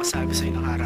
masabi sa'yo ng harapan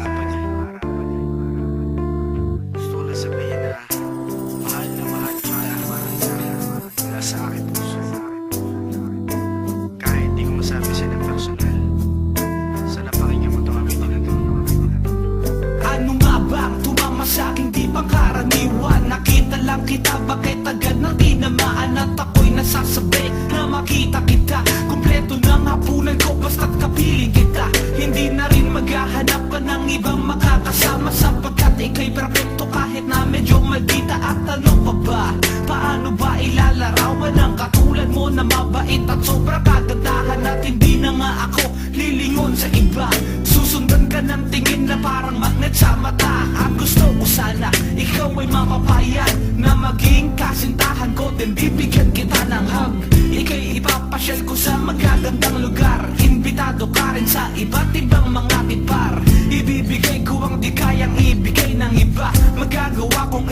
maghahanap ka ng ibang makakasama Sapagkat ika'y perfecto kahit na medyo maldita At ano pa ba? Paano ba ilalarawan ang katulad mo na mabait at sobra kagandahan At hindi na nga ako lilingon sa iba? Susundan ka ng tingin na parang magnet sa mata. At gusto ko sana ikaw ay mapapayan Na maging kasintahan ko din. Bibigyan kita ng hug. Ika'y ipapasyal ko sa magagandang lugar. Imbitado ka rin sa iba't ibang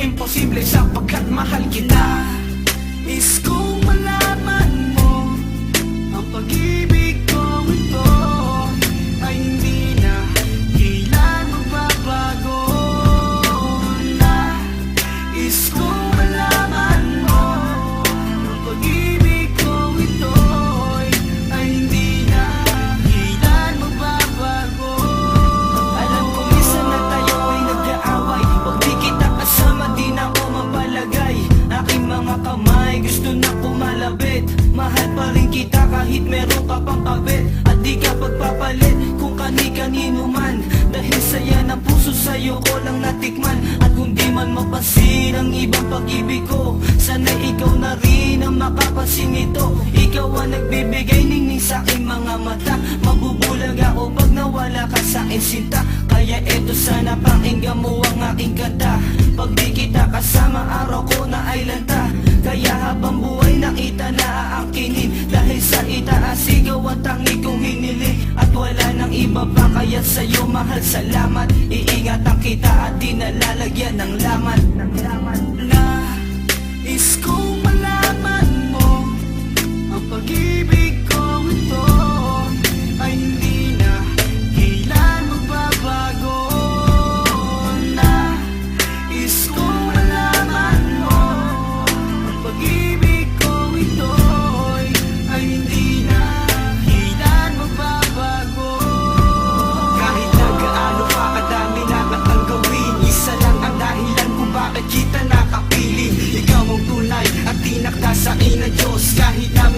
imposible sapagkat mahal kita Mahal pa rin kita kahit meron ka pang kabit At di ka pagpapalit kung kani-kanino man. Dahil saya ng puso sa'yo ko lang natikman. At kung di man mapansin ang ibang pag-ibig ko Sana ikaw na rin ang makapansin nito. Ikaw ang nagbibigay ningning sa aking mga mata. Mabubulag ako pag nawala ka sa akin sinta. Kaya eto sana pakinggan mo wala nang iba pa kaya sa'yo mahal salamat. Iingatan kita at di nalalagyan ng laman. Ng laman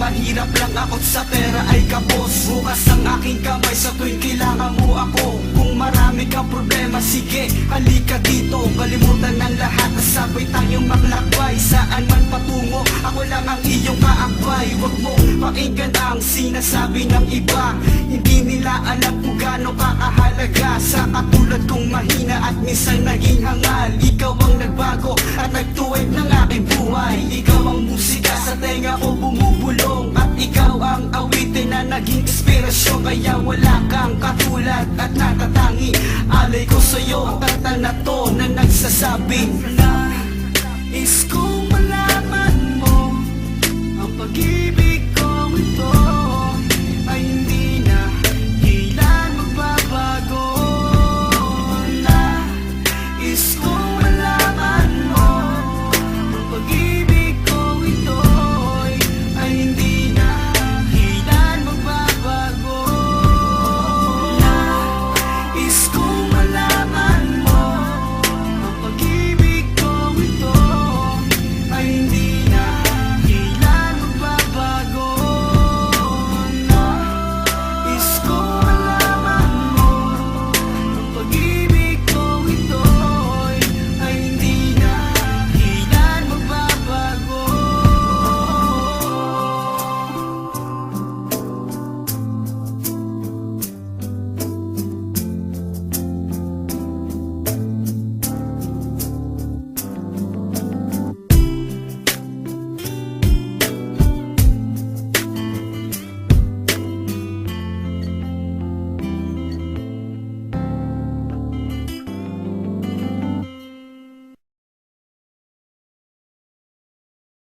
mahirap lang ako sa pera ay kapos. Bukas ang aking kamay sa tuwing kailangan mo ako. Kung marami kang problema sige halika dito. Kalimutan ng lahat at sabay tayong maglakbay. Saan man patungo ako lang ang iyong kaakbay Huwag mo pakinggan ang sinasabi ng iba. Hindi nila alam kung gaano ka kahalaga Sa katulad kong mahina at minsan naging hangal Ikaw Wala kang katulad at natatangi. Alay ko sa'yo